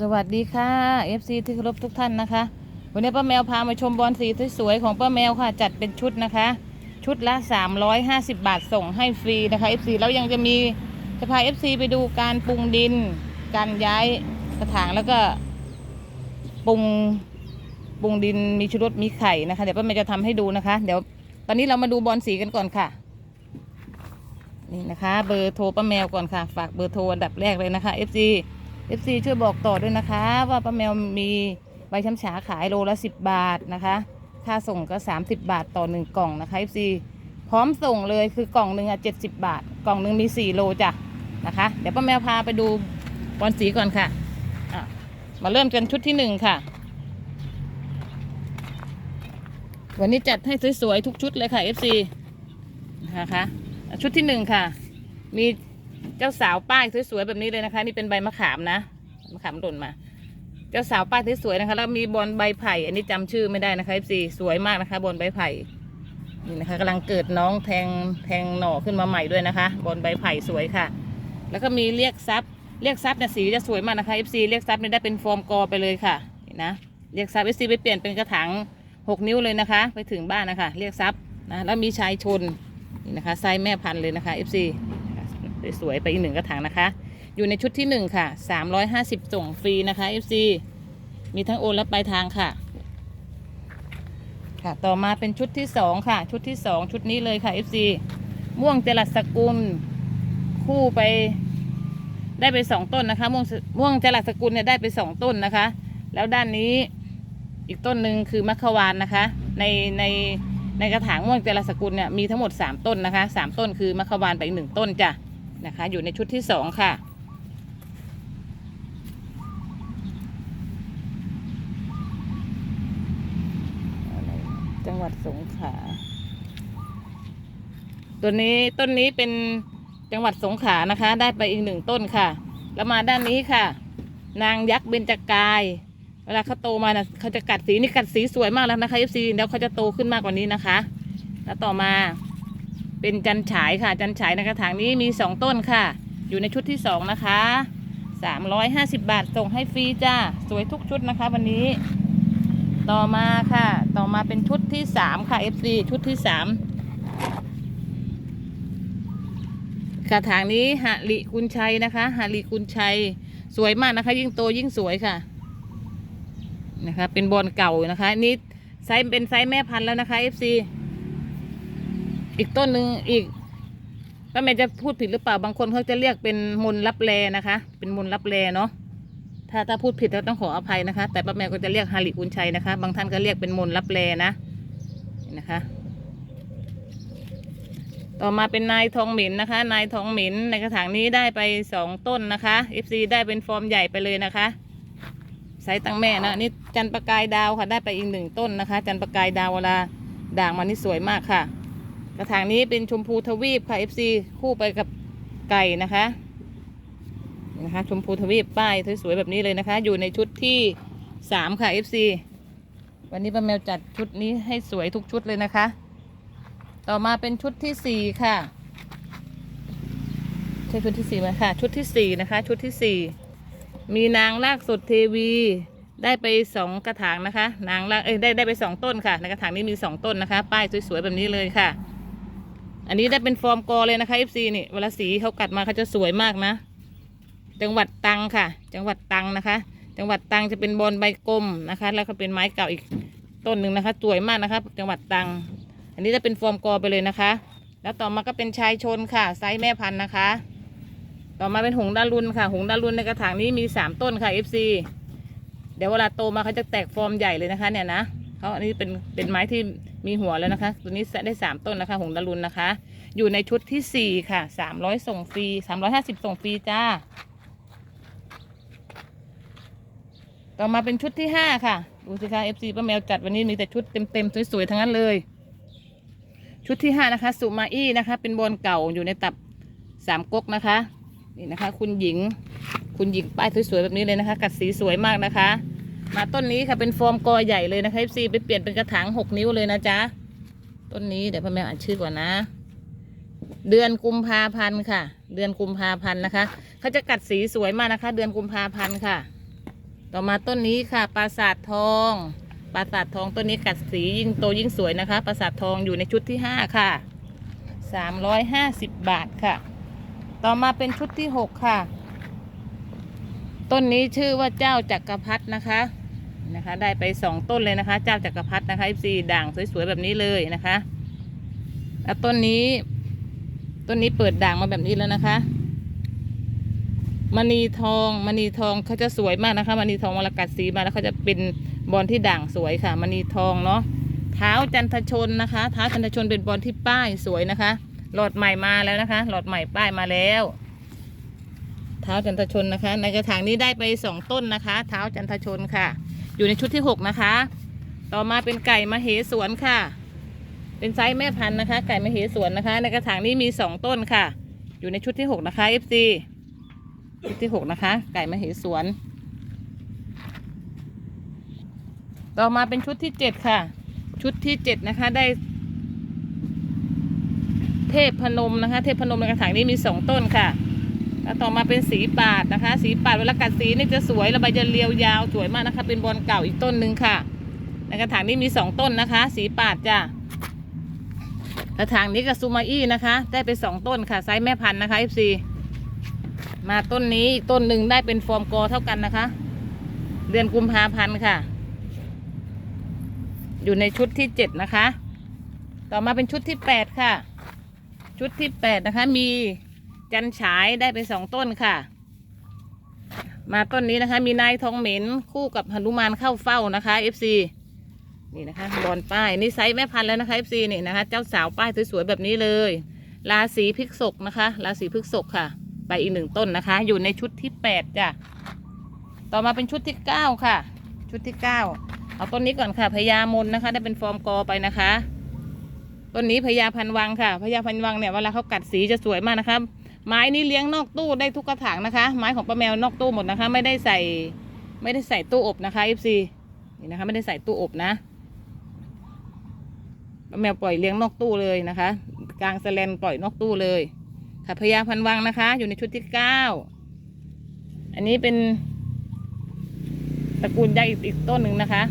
สวัสดีค่ะ FC ที่เคารพทุกท่านนะคะ วันนี้ป้าแมวพามาชมบอลสีสวยๆของป้าแมวค่ะ จัดเป็นชุดนะคะ ชุดละ 350 บาทส่งให้ฟรีนะคะ FC แล้วยังจะมีจะพา FC ไปดูการปรุงดิน การย้ายกระถางแล้วก็ปรุงปรุงดินมีชุรสมีไข่นะคะ เดี๋ยวป้าแมวจะทำให้ดูนะคะ เดี๋ยวตอนนี้เรามาดูบอลสีกันก่อนค่ะนี่นะคะ เบอร์โทรป้าแมวก่อนค่ะ ฝากเบอร์โทรอันดับแรกเลยนะคะ FC FC ช่วยบอกต่อด้วยนะคะ ว่าป้าแมวมีใบช้ำฉาขายโลละ10บาทนะคะ ค่าส่งก็ 30 บาทต่อ1กล่องนะคะ FC พร้อมส่งเลยคือกล่องหนึ่งอะ70บาท กล่องหนึ่งมี4โลจ้ะนะคะ เดี๋ยวป้าแมวพาไปดูบอลสีก่อนค่ะอะมาเริ่มกันชุดที่หนึ่งค่ะ วันนี้จัดให้สวยๆทุกชุดเลยค่ะ FC นะคะ ชุดที่หนึ่งค่ะ มี เจ้าสาวป้ายสวยๆแบบนี้เลยนะคะ นี่เป็นใบมะขามนะมะขามหล่นมา เจ้าสาวป้ายสวยๆนะคะแล้วมีบอลใบไผ่ อันนี้จำชื่อไม่ได้นะคะ FC สวยมากนะคะ บอลใบไผ่นี่นะคะกำลังเกิดน้องแทงแทงหน่อขึ้นมาใหม่ด้วยนะคะบอลใบไผ่สวยค่ะ แล้วก็มีเรียกซับเรียกซับเนี่ยสีจะสวยมากนะคะ FC เรียกซับเนี่ยได้เป็นฟอร์มกอไปเลยค่ะนี่นะเรียกซับ FC ไปเปลี่ยนเป็นกระถางหกนิ้วเลยนะคะ ไปถึงบ้านนะคะ เรียกซับนะแล้วมีชายชนนี่นะคะไซส์แม่พันธุ์เลยนะคะ FC สวยๆไปอีกหนึ่งกระถางนะคะ อยู่ในชุดที่หนึ่งค่ะสามร้อยห้าสิบส่งฟรีนะคะ FC มีทั้งโอนและปลายทางค่ะ ค่ะ ต่อมาเป็นชุดที่สองค่ะ ชุดที่สองชุดนี้เลยค่ะ FC ม่วงเจรัสกุล คู่ไป ได้ไปสองต้นนะคะ ม่วงม่วงเจรัสกุลเนี่ยได้ไปสองต้นนะคะ แล้วด้านนี้อีกต้นหนึ่งคือมัควานนะคะ ในในในกระถางม่วงเจรัสกุลเนี่ยมีทั้งหมด 3 ต้นนะคะ 3 ต้นคือมัคควานไปอีกหนึ่งต้นจ้ะ นะคะ อยู่ในชุดที่สองค่ะ จังหวัดสงขลาตัวนี้ต้นนี้เป็นจังหวัดสงขลานะคะ ได้ไปอีกหนึ่งต้นค่ะ แล้วมาด้านนี้ค่ะ นางยักษ์เบญจกาย เวลาเขาโตมานะเขาจะกัดสีนี่กัดสีสวยมากแล้วนะคะ FC แล้วเขาจะโตขึ้นมากกว่านี้นะคะ แล้วต่อมา เป็นจันฉายค่ะ จันฉายในกระถางนี้มีสองต้นค่ะ อยู่ในชุดที่สองนะคะสามร้อยห้าสิบบาทส่งให้ฟรีจ้าสวยทุกชุดนะคะ วันนี้ ต่อมาค่ะ ต่อมาเป็นชุดที่สามค่ะ FC ชุดที่สามกระถางนี้หะลิกุลชัยนะคะหะลิกุลชัย สวยมากนะคะ ยิ่งโตยิ่งสวยค่ะนะคะ เป็นบอลเก่านะคะนนี่ไซส์เป็นไซส์แม่พันธุ์แล้วนะคะ FC อีกต้นหนึ่งอีกป้าแม่จะพูดผิดหรือเปล่าบางคนเขาจะเรียกเป็นมนลับแลนะคะ เป็นมนลับแลเนาะถ้าถ้าพูดผิดเราต้องขออภัยนะคะ แต่ป้าแมวก็จะเรียกฮาริอุนชัยนะคะ บางท่านก็เรียกเป็นมนรับแลนะนะคะ ต่อมาเป็นนายทองหมินนะคะ นายทองหมินในกระถางนี้ได้ไปสองต้นนะคะ FC ได้เป็นฟอร์มใหญ่ไปเลยนะคะไซส์ตั้งแม่นะนี่จันประกายดาวค่ะ ได้ไปอีกหนึ่งต้นนะคะ จันประกายดาวเวลาด่างมันนี่สวยมากค่ะ กระถางนี้เป็นชมพูทวีปค่ะ FC คู่ไปกับไก่นะคะนะคะชมพูทวีปป้ายสวยๆแบบนี้เลยนะคะ อยู่ในชุดที่สามค่ะ FC วันนี้ป้าแมวจัดชุดนี้ให้สวยทุกชุดเลยนะคะ ต่อมาเป็นชุดที่สี่ค่ะใช่ชุดที่สี่ไหมค่ะ ชุดที่สี่นะคะ ชุดที่สี่มีนางลากสดเทวี ได้ไปสองกระถางนะคะ นางลากเอ้ยได้ได้ไปสองต้นค่ะ ในกระถางนี้มีสองต้นนะคะ ป้ายสวยๆแบบนี้เลยค่ะ อันนี้ได้เป็นฟอร์มกอเลยนะคะ FC นี่เวลาสีเขากัดมาเขาจะสวยมากนะ จังหวัดตังค่ะ จังหวัดตังนะคะ จังหวัดตังจะเป็นบอลใบกลมนะคะ แล้วก็เป็นไม้เก่าอีกต้นหนึ่งนะคะ สวยมากนะคะ จังหวัดตัง อันนี้จะเป็นฟอร์มกอไปเลยนะคะ แล้วต่อมาก็เป็นชายชนค่ะไซส์แม่พันธุ์นะคะ ต่อมาเป็นหงดารุนค่ะ หงดารุนในกระถางนี้มีสามต้นค่ะ FC เดี๋ยวเวลาโตมาเขาจะแตกฟอร์มใหญ่เลยนะคะ เนี่ยนะเขาอันนี้เป็นเป็นไม้ที่ มีหัวแล้วนะคะ ตัวนี้ได้สามต้นนะคะหงดารุนนะคะ อยู่ในชุดที่สี่ค่ะสามร้อยส่งฟรีสามร้อยห้าสิบส่งฟรีจ้า ต่อมาเป็นชุดที่ห้าค่ะ ดูสิคะ FC ป้าแมวจัดวันนี้มีแต่ชุดเต็มๆ สวยๆ ทั้งนั้นเลย ชุดที่ห้านะคะ สุมาอี้นะคะ เป็นบอลเก่าอยู่ในตับสามก๊กนะคะ นี่นะคะ คุณหญิง คุณหญิงป้ายสวยๆแบบนี้เลยนะคะ กัดสีสวยมากนะคะ มาต้นนี้ค่ะเป็นฟอร์มกอใหญ่เลยนะคะ FC ไปเปลี่ยนเป็นกระถางหกนิ้วเลยนะจ๊ะต้นนี้เดี๋ยวป้าแมวอ่านชื่อก่อนนะ เดือนกุมภาพันธ์ค่ะ เดือนกุมภาพันธ์นะคะเขาจะกัดสีสวยมากนะคะ เดือนกุมภาพันธ์ค่ะ ต่อมาต้นนี้ค่ะปราสาททองปราสาททองต้นนี้กัดสียิ่งโตยิ่งสวยนะคะปราสาททองอยู่ในชุดที่ห้าค่ะสามร้อยห้าสิบบาทค่ะ ต่อมาเป็นชุดที่หกค่ะ ต้นนี้ชื่อว่าเจ้าจักรพรรดินะคะ นะคะ ได้ไปสองต้นเลยนะคะ เจ้าจักรพรรดินะคะสีด่างสวยๆแบบนี้เลยนะคะแล้วต้นนี้ต้นนี้เปิดด่างมาแบบนี้แล้วนะคะมณีทองมณีทองเขาจะสวยมากนะคะมณีทองเวลกัดสีมาแล้วเขาจะเป็นบอลที่ด่างสวยค่ะมณีทองเนาะเท้าจันทชนนะคะเท้าจันทชนเป็นบอลที่ป้ายสวยนะคะ หลอดใหม่มาแล้วนะคะ หลอดใหม่ป้ายมาแล้ว เท้าจันทชนนะคะ ในกระถางนี้ได้ไปสองต้นนะคะ เท้าจันทชนค่ะ อยู่ในชุดที่หกนะคะ ต่อมาเป็นไก่มะเหสวนค่ะ เป็นไซส์แม่พันธุ์นะคะ ไก่มะเหสวนนะคะ ในกระถางนี้มีสองต้นค่ะ อยู่ในชุดที่หกนะคะ FC ชุดที่หกนะคะ ไก่มะเหสวน ต่อมาเป็นชุดที่เจ็ดค่ะ ชุดที่เจ็ดนะคะได้ เทพพนมนะคะ เทพพนมในกระถางนี้มีสองต้นค่ะ แล้วต่อมาเป็นสีปาดนะคะ สีปาดเวลากัดสีนี่จะสวยระบายจะเรียวยาวสวยมากนะคะ เป็นบอลเก่าอีกต้นหนึ่งค่ะ ในกระถางนี้มีสองต้นนะคะ สีปาดจ้ะกระถางนี้กับซูมาอี้นะคะ ได้ไปสองต้นค่ะไซส์แม่พันธุ์นะคะ FC มาต้นนี้อีกต้นหนึ่งได้เป็นฟอร์มกอเท่ากันนะคะ เดือนกุมภาพันธ์ค่ะ อยู่ในชุดที่เจ็ดนะคะ ต่อมาเป็นชุดที่แปดค่ะ ชุดที่แปดนะคะมี จันฉายได้ไปสองต้นค่ะ มาต้นนี้นะคะ มีนายทองเหม็นคู่กับหนุมานเข้าเฝ้านะคะ FC นี่นะคะบอลป้ายนี่ไซส์แม่พันธุ์แล้วนะคะ FC นี่นะคะ เจ้าสาวป้ายสวยๆแบบนี้เลยราศีพฤษภนะคะราศีพฤษภค่ะ ไปอีกหนึ่งต้นนะคะ อยู่ในชุดที่แปดจ้ะต่อมาเป็นชุดที่เก้าค่ะ ชุดที่เก้าเอาต้นนี้ก่อนค่ะพญามนนะคะ ได้เป็นฟอร์มกอไปนะคะต้นนี้พญาพันวังค่ะพญาพันวังเนี่ยเวลาเขากัดสีจะสวยมากนะคะ ไม้นี้เลี้ยงนอกตู้ได้ทุกกระถางนะคะ ไม้ของป้าแมวนอกตู้หมดนะคะ ไม่ได้ใส่ไม่ได้ใส่ตู้อบนะคะ FC นี่นะคะ ไม่ได้ใส่ตู้อบนะป้าแมวปล่อยเลี้ยงนอกตู้เลยนะคะ กลางสแลนปล่อยนอกตู้เลยค่ะพญาพันวังนะคะ อยู่ในชุดที่เก้าอันนี้เป็นตระกูลยักษ์อีกอีกต้นหนึ่งนะคะ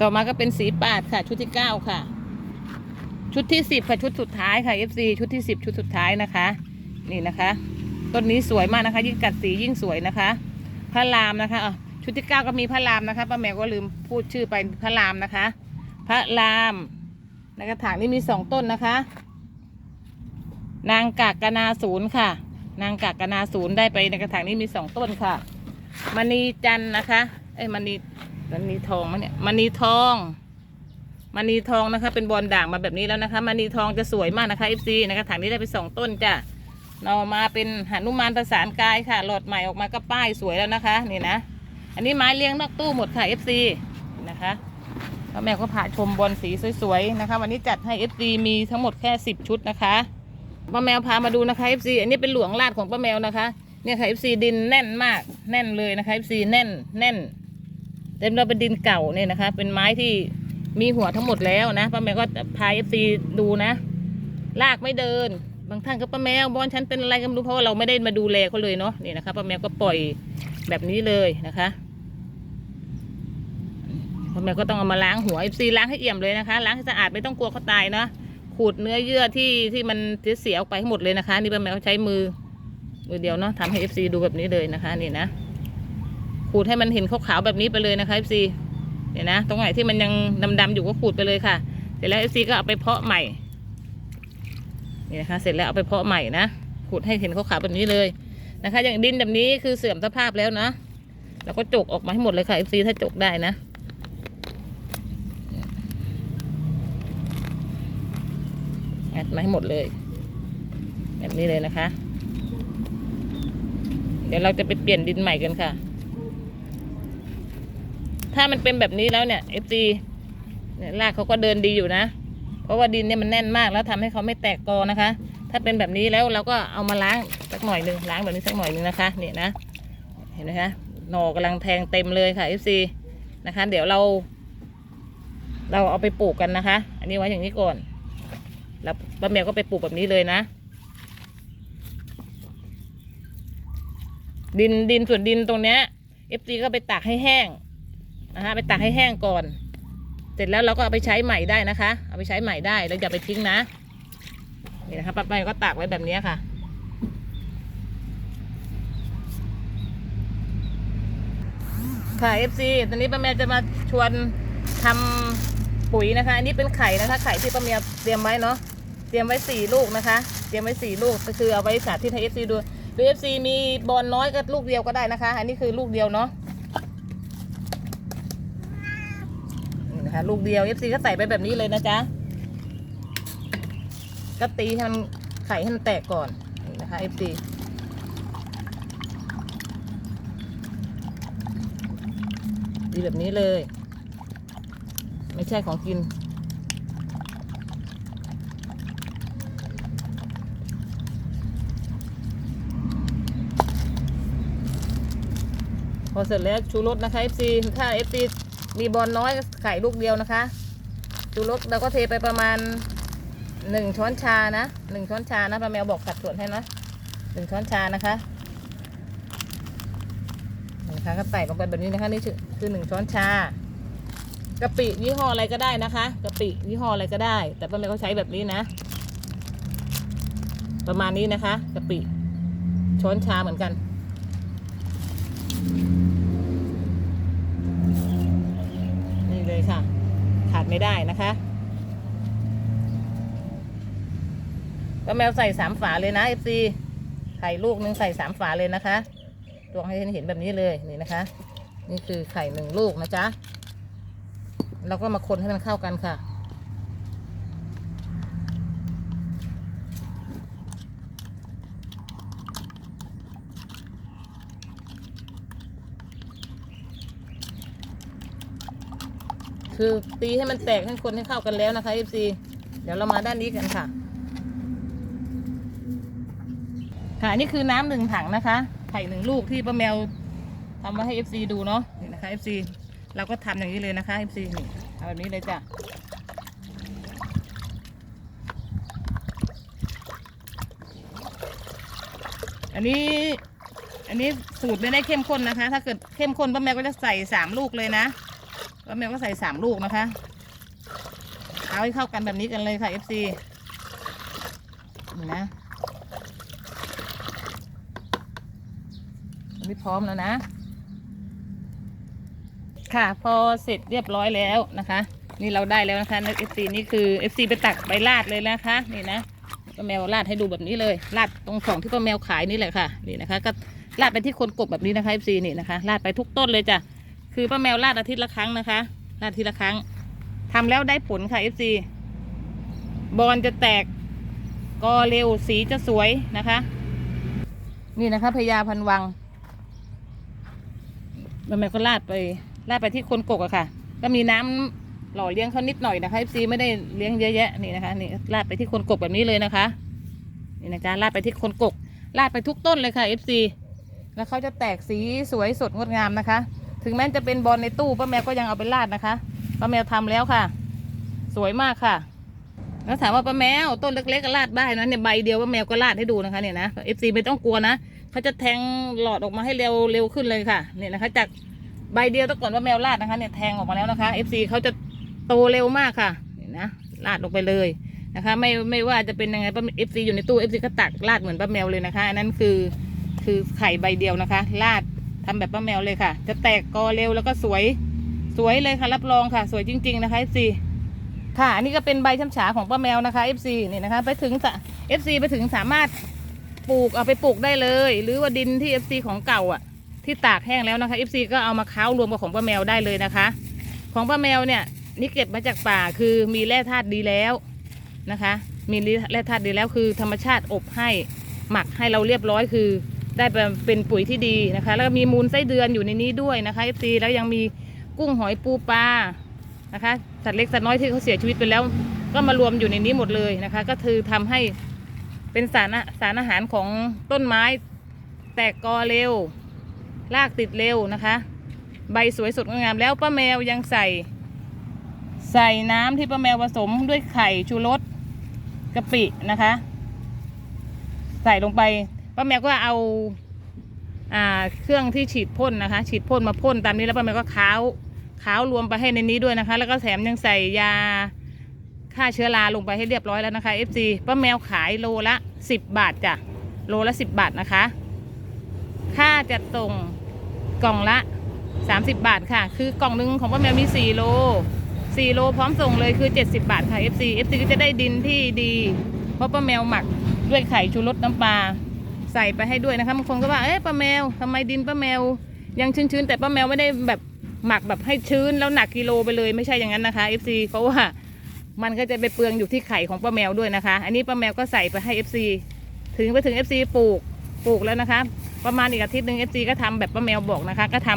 ต่อมาก็เป็นสีปาดค่ะ ชุดที่เก้าค่ะ ชุดที่สิบค่ะชุดสุดท้ายค่ะ FC ชุดที่สิบชุดสุดท้ายนะคะ นี่นะคะ ต้นนี้สวยมากนะคะ ยิ่งกัดสียิ่งสวยนะคะ พระรามนะคะอะชุดที่เก้าก็มีพระรามนะคะป้าแมวก็ลืมพูดชื่อไปพระรามนะคะ พระรามในกระถางนี้มีสองต้นนะคะ นางกากกนาศูนย์ค่ะ นางกากกนาศูนย์ได้ไปในกระถางนี้มีสองต้นค่ะมณีจันนะคะ เอ้ยมณีมณีทองมั้ยเนี่ยมณีทอง มณีทองนะคะ เป็นบอลด่างมาแบบนี้แล้วนะคะมณีทองจะสวยมากนะคะ FC นกระถางนี้ได้ไปสองต้นจ้ะเรามาเป็นหนุมานประสานกายค่ะ หลอดใหม่ออกมาก็ป้ายสวยแล้วนะคะ นี่นะ อันนี้ไม้เลี้ยงนอกตู้หมดค่ะ FC นะคะพ่อแม่ก็พาชมบอลสีสวยๆนะคะ วันนี้จัดให้ FC มีทั้งหมดแค่สิบชุดนะคะป้าแมวพามาดูนะคะ FC อันนี้เป็นหลวงลาดของป้าแมวนะคะเนี่ยค่ะ FC ดินแน่นมากแน่นเลยนะคะ FC แน่นแน่นเต็มเราเป็นดินเก่าเนี่ยนะคะ เป็นไม้ที่ มีหัวทั้งหมดแล้วนะป้าแมวก็พา FC ดูนะลากไม่เดิน บางท่านก็ป้าแมวบอลฉันเป็นอะไรก็ไม่รู้เพราะว่าเราไม่ได้มาดูแลเขาเลยเนาะนี่นะคะป้าแมวก็ปล่อยแบบนี้เลยนะคะป้าแมวก็ต้องเอามาล้างหัว FC ล้างให้เอี่ยมเลยนะคะล้างให้สะอาดไม่ต้องกลัวเขาตายนะขูดเนื้อเยื่อที่ที่มันเสียออกไปให้หมดเลยนะคะ นี่ป้าแมวใช้มือมือเดียวเนาะทำให้ FC ดูแบบนี้เลยนะคะ นี่นะขูดให้มันเห็นขาวๆแบบนี้ไปเลยนะคะ FC เนี่ยนะ ตรงไหนที่มันยังดำๆอยู่ก็ขูดไปเลยค่ะ เสร็จแล้ว FC ก็เอาไปเพาะใหม่นี่นะคะ เสร็จแล้วเอาไปเพาะใหม่นะขูดให้เห็นขาวๆแบบนี้เลยนะคะ อย่างดินแบบนี้คือเสื่อมสภาพแล้วนะแล้วก็จกออกมาให้หมดเลยค่ะ FC ถ้าจกได้นะงัดมาให้หมดเลย แบบนี้เลยนะคะ เดี๋ยวเราจะไปเปลี่ยนดินใหม่กันค่ะ ถ้ามันเป็นแบบนี้แล้วเนี่ยเอฟซีเนี่ยรากเขาก็เดินดีอยู่นะ เพราะว่าดินเนี่ยมันแน่นมากแล้วทำให้เขาไม่แตกกอนะคะ ถ้าเป็นแบบนี้แล้วเราก็เอามาล้างสักหน่อยหนึ่งล้างแบบนี้สักหน่อยหนึ่งนะคะเนี่ยนะ เห็นไหมคะหน่อกำลังแทงเต็มเลยค่ะเอฟซีนะคะ เดี๋ยวเรา เราเอาไปปลูกกันนะคะ อันนี้ไว้อย่างนี้ก่อน แล้วป้าแมวก็ไปปลูกแบบนี้เลยนะดินดินส่วนดินตรงเนี้ย FC ก็ไปตากให้แห้ง นะฮะไปตากให้แห้งก่อน เสร็จแล้วเราก็เอาไปใช้ใหม่ได้นะคะ เอาไปใช้ใหม่ได้เราอย่าไปทิ้งนะนี่นะคะป้าแมวก็ตากไว้แบบนี้ค่ะค่ะ FC ตอนนี้ป้าแมวจะมาชวนทำปุ๋ยนะคะ อันนี้เป็นไข่นะคะ ไข่ที่ป้าแมวเตรียมไว้เนาะ เตรียมไว้สี่ลูกนะคะ เตรียมไว้สี่ลูก ก็คือเอาไว้สาธิตให้ FC ดู หรือ FC มีบอลน้อยก็ลูกเดียวก็ได้นะคะ อันนี้คือลูกเดียวเนาะนี่นะคะ ลูกเดียว FC ก็ใส่ไปแบบนี้เลยนะจ๊ะก็ตีให้มันไข่ให้มันแตกก่อนนะคะ FC ดีแบบนี้เลย ไม่ใช่ของกินพอเสร็จแล้วชูรสนะคะ FC ถ้า FC มีบอลน้อยไข่ลูกเดียวนะคะชูรสเราก็เทไปประมาณหนึ่งช้อนชานะหนึ่งช้อนชานะป้าแมวบอกสัดส่วนให้นะหนึ่งช้อนชานะคะนะคะก็ใส่ลงไปแบบนี้นะคะนี่คือคือหนึ่งช้อนชากะปิยี่ห้ออะไรก็ได้นะคะกะปิยี่ห้ออะไรก็ได้ แต่ป้าแมวก็ใช้แบบนี้นะ ประมาณนี้นะคะกะปิช้อนชาเหมือนกันเลยค่ะ ขาด ไม่ได้นะคะก็แมวใส่สามฝาเลยนะ FC ไข่ลูกหนึ่งใส่สามฝาเลยนะคะตวงให้เห็นแบบนี้เลยนี่นะคะ นี่คือไข่หนึ่งลูกนะจ๊ะเราก็มาคนให้มันเข้ากันค่ะ คือตีให้มันแตกให้คนให้เข้ากันแล้วนะคะ FC เดี๋ยวเรามาด้านนี้กันค่ะ ค่ะนี่คือน้ำหนึ่งถังนะคะ ไข่หนึ่งลูกที่ป้าแมวทำมาให้ FC ดูเนาะนี่นะคะ FC เราก็ทำอย่างนี้เลยนะคะ FC นี่เอาแบบนี้เลยจ้ะอันนี้อันนี้สูตรไม่ได้เข้มข้นนะคะ ถ้าเกิดเข้มข้นป้าแมวก็จะใส่สามลูกเลยนะ ป้าแมวก็ใส่สามลูกนะคะ เอาให้เข้ากันแบบนี้กันเลยค่ะ FC นี่นะอันนี้พร้อมแล้วนะ ค่ะพอเสร็จเรียบร้อยแล้วนะคะ นี่เราได้แล้วนะคะใน FC นี่คือ FC ไปตักใบลาดเลยนะคะ นี่นะป้าแมวลาดให้ดูแบบนี้เลยลาดตรงของที่ป้าแมวขายนี่แหละค่ะ นี่นะคะ ก็ลาดไปที่คนกบแบบนี้นะคะ FC นี่นะคะลาดไปทุกต้นเลยจ้ะ คือป้าแมวลาดอาทิตย์ละครั้งนะคะลาดอาทิตย์ละครั้งทำแล้วได้ผลค่ะ FC บอลจะแตกกอเร็วสีจะสวยนะคะ นี่นะคะพญาพันวังป้าแมวก็ลาดไปลาดไปที่คนกกอะค่ะ ก็มีน้ำหล่อเลี้ยงเขานิดหน่อยนะคะ FC ไม่ได้เลี้ยงเยอะแยะนี่นะคะนี่ลาดไปที่คนกกแบบนี้เลยนะคะนี่นะจ๊ะลาดไปที่คนกกลาดไปทุกต้นเลยค่ะ FC แล้วเขาจะแตกสีสวยสดงดงามนะคะ ถึงแม้จะเป็นบอลในตู้ป้าแมวก็ยังเอาไปลาดนะคะป้าแมวทำแล้วค่ะ สวยมากค่ะ แล้วถามว่าป้าแมวต้นเล็กๆก็ลาดได้นะเนี่ยใบเดียวป้าแมวก็ลาดให้ดูนะคะเนี่ยนะเอฟซีไม่ต้องกลัวนะเขาจะแทงหลอดออกมาให้เร็วเร็วขึ้นเลยค่ะเนี่ยนะคะ จากใบเดียวต้องก่อนว่าแมวลาดนะคะเนี่ยแทงออกมาแล้วนะคะเอฟซีเขาจะโตเร็วมากค่ะเนี่ยนะลาดลงไปเลยนะคะไม่ไม่ว่าจะเป็นยังไงป้าเอฟซีอยู่ในตู้เอฟซีก็ตักลาดเหมือนป้าแมวเลยนะคะอันนั้นคือคือไข่ใบเดียวนะคะลาด ทำแบบป้าแมวเลยค่ะ จะแตกกอเร็วแล้วก็สวยสวยเลยค่ะรับรองค่ะ สวยจริง ๆ นะคะเอฟซีค่ะอันนี้ก็เป็นใบช้ำฉาของป้าแมวนะคะ FC นี่นะคะ ไปถึงสะ FC ไปถึงสามารถปลูกเอาไปปลูกได้เลย หรือว่าดินที่ FC ของเก่าอะ ที่ตากแห้งแล้วนะคะ FC ก็เอามาเค้ารวมกับของป้าแมวได้เลยนะคะ ของป้าแมวเนี่ยนี่เก็บมาจากป่าคือมีแร่ธาตุดีแล้วนะคะ มีแร่ธาตุดีแล้วคือธรรมชาติอบให้หมักให้เราเรียบร้อยคือ ได้เป็นปุ๋ยที่ดีนะคะ แล้วก็มีมูลไส้เดือนอยู่ในนี้ด้วยนะคะ FC แล้วยังมีกุ้งหอยปูปลานะคะสัตว์เล็กสัตว์น้อยที่เขาเสียชีวิตไปแล้ว ก็มารวมอยู่ในนี้หมดเลยนะคะ ก็คือทำให้เป็นสารอาสารอาหารของต้นไม้ แตกกอเร็วรากติดเร็วนะคะ ใบสวยสดงดงามแล้วป้าแมวยังใส่ ใส่น้ำที่ป้าแมวผสมด้วยไข่ชูรสกะปินะคะ ใส่ลงไป ป้าแมวก็เอาอ่าเครื่องที่ฉีดพ่นนะคะ ฉีดพ่นมาพ่นตามนี้แล้วป้าแมวก็ค้าวค้าวรวมไปให้ในนี้ด้วยนะคะ แล้วก็แถมยังใส่ยาฆ่าเชื้อราลงไปให้เรียบร้อยแล้วนะคะ FC ป้าแมวขายโลละ 10 บาทจ้ะโลละ 10 บาทนะคะ ค่าจัดส่งกล่องละ 30 บาทค่ะ คือกล่องหนึงของป้าแมวมี 4 โล 4 โลพร้อมส่งเลยคือ 70 บาทค่ะ FC FC ก็จะได้ดินที่ดี เพราะป้าแมวหมักด้วยไข่ชูรสน้ำปลา ส่ไปให้ด้วยนะคะบางคนก็ว่าเอ๊ะป้าแมวทำไมดินป้าแมว ยังชื้นๆแต่ป้าแมวไม่ได้แบบหมักแบบให้ชื้นแล้วหนักกิโลไปเลยไม่ใช่อย่างนั้นนะคะ FC เพราะว่ามันก็จะไปเปลืองอยู่ที่ไข่ของป้าแมวด้วยนะคะ อันนี้ป้าแมวก็ใส่ไปให้ FC ถึงไปถึง FC ปลูกปลูกแล้วนะคะ ประมาณอีกอาทิตย์หนึ่ง FC ก็ทำแบบป้าแมวบอกนะคะ ก็ท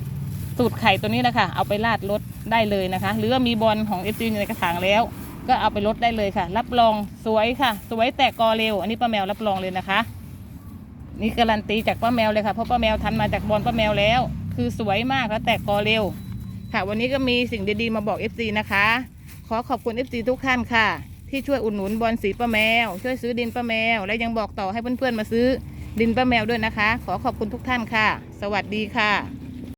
ำสูตรไข่ตัวนี้นะคะ เอาไปราดรถได้เลยนะคะ หรือว่ามีบอลของ FC อยู่ในกระถางแล้ว ก็เอาไปลดได้เลยค่ะ รับรองสวยค่ะ สวยแตกกอเร็ว อันนี้ป้าแมวรับรองเลยนะคะ นี่การันตีจากป้าแมวเลยค่ะเพราะป้าแมวทันมาจากบอลป้าแมวแล้ว คือสวยมากแล้วแตกกอเร็ว ค่ะ วันนี้ก็มีสิ่งดีๆมาบอก FC นะคะ ขอขอบคุณ FC ทุกท่านค่ะ ที่ช่วยอุดหนุนบอลสีป้าแมว ช่วยซื้อดินป้าแมว และยังบอกต่อให้เพื่อนๆมาซื้อดินป้าแมวด้วยนะคะ ขอขอบคุณทุกท่านค่ะ สวัสดีค่ะ